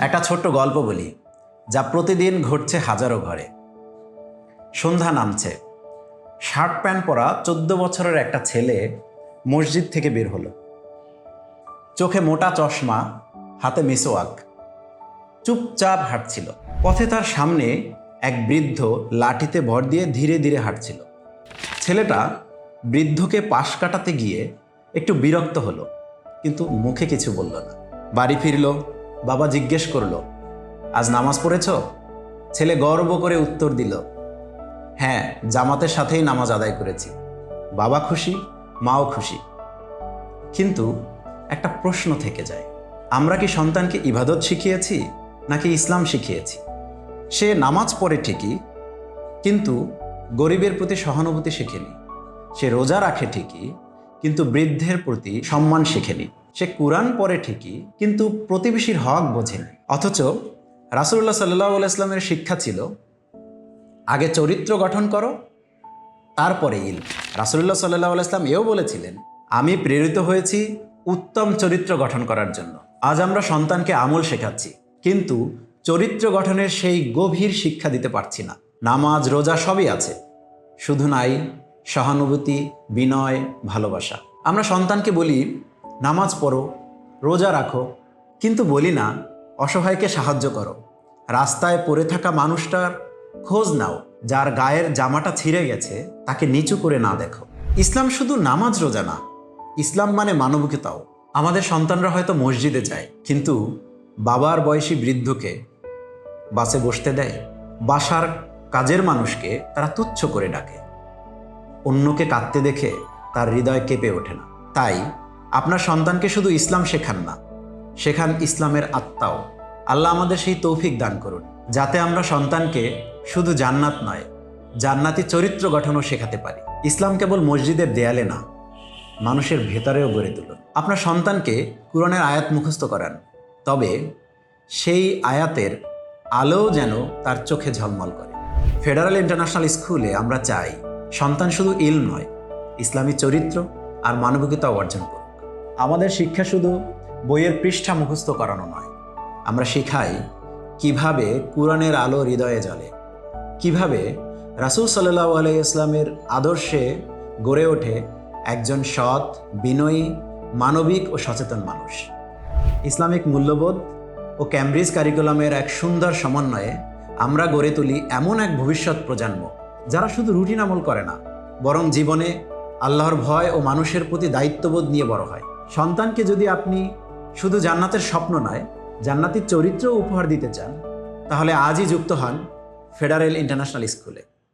একটা ছোট্ট গল্প বলি, যা প্রতিদিন ঘটছে হাজারো ঘরে। সন্ধ্যা নামছে। শার্ট প্যান্ট পরা চোদ্দ বছরের একটা ছেলে মসজিদ থেকে বের হলো। চোখে মোটা চশমা, হাতে মিসোয়াক। চুপচাপ হাঁটছিল। পথে তার সামনে এক বৃদ্ধ লাঠিতে ভর দিয়ে ধীরে ধীরে হাঁটছিল। ছেলেটা বৃদ্ধকে পাশ কাটাতে গিয়ে একটু বিরক্ত হলো, কিন্তু মুখে কিছু বলল না। বাড়ি ফিরল। বাবা জিজ্ঞেস করল, আজ নামাজ পড়েছ? ছেলে গর্ব করে উত্তর দিল হ্যাঁ জামাতের সাথেই নামাজ আদায় করেছি। বাবা খুশি, মাও খুশি। কিন্তু একটা প্রশ্ন থেকে যায়, আমরা কি সন্তানকে ইবাদত শিখিয়েছি নাকি ইসলাম শিখিয়েছি? সে নামাজ পড়ে ঠিকই, কিন্তু গরিবের প্রতি সহানুভূতি শেখেনি। সে রোজা রাখে ঠিকই, কিন্তু বৃদ্ধের প্রতি সম্মান শেখেনি। সে কোরআন পড়ে ঠিকই, কিন্তু প্রতিবেশীর হক বোঝেনি অথচ রাসুল্লাহ সাল্লাহ ইসলামের শিক্ষা ছিল, আগে চরিত্র গঠন করো, তারপরে ইল রাসুল্লাহ সাল্লাহ ইসলাম এও বলেছিলেন, আমি প্রেরিত হয়েছি উত্তম চরিত্র গঠন করার জন্য। আজ আমরা সন্তানকে আমল শেখাচ্ছি, কিন্তু চরিত্র গঠনের সেই গভীর শিক্ষা দিতে পারছি না। নামাজ, রোজা সবই আছে। শুধু নাই, সহানুভূতি, বিনয়, ভালোবাসা। আমরা সন্তানকে বলি নামাজ পড়ো, রোজা রাখো, কিন্তু বলি না, অসহায়কে সাহায্য করো। রাস্তায় পড়ে থাকা মানুষটার খোঁজ নাও, যার গায়ের জামাটা ছিঁড়ে গেছে, তাকে নিচু করে না দেখো। ইসলাম শুধু নামাজ রোজা না, ইসলাম মানে মানবিকতাও। আমাদের সন্তানরা হয়তো মসজিদে যায়, কিন্তু বাবার বয়সী বৃদ্ধকে বাসে বসতে দেয়। বাসার কাজের মানুষকে তারা তুচ্ছ করে ডাকে। অন্যকে কাঁদতে দেখে তার হৃদয় কেঁপে ওঠে না। তাই আপনার সন্তানকে শুধু ইসলাম শেখান না, শেখান ইসলামের আত্মাও। আল্লাহ আমাদের সেই তৌফিক দান করুন, যাতে আমরা সন্তানকে শুধু জান্নাত নয়, জান্নাতি চরিত্র গঠনও শেখাতে পারি। ইসলাম কেবল মসজিদের দেয়ালে না, মানুষের ভেতরেও গড়ে তুলুন। আপনার সন্তানকে কোরআনের আয়াত মুখস্থ করান, তবে সেই আয়াতের আলো যেন তার চোখে ঝলমল করে। ফেডারেল ইন্টারন্যাশনাল স্কুলে আমরা চাই, সন্তান শুধু ইল নয়, ইসলামী চরিত্র আর মানবিকতা অর্জন করুক আমাদের শিক্ষা শুধু বইয়ের পৃষ্ঠা মুখস্থ করানো নয়। আমরা শেখাই কীভাবে কোরআনের আলো হৃদয়ে জ্বলে, কীভাবে রাসুল সাল্লাহ আলাই ইসলামের আদর্শে গড়ে ওঠে একজন সৎ, বিনয়ী, মানবিক ও সচেতন মানুষ। ইসলামিক মূল্যবোধ ও ক্যামব্রিজ কারিকুলামের এক সুন্দর সমন্বয়ে আমরা গড়ে তুলি এমন এক ভবিষ্যৎ প্রজন্ম যারা শুধু রুটিন আমল করে না, বরং জীবনে আল্লাহর ভয় ও মানুষের প্রতি দায়িত্ববোধ নিয়ে বড় হয়। সন্তানকে যদি আপনি শুধু জান্নাতের স্বপ্ন নয় জান্নাতির চরিত্র উপহার দিতে চান, তাহলে আজই যুক্ত হন ফেডারেল ইন্টারন্যাশনাল স্কুলে।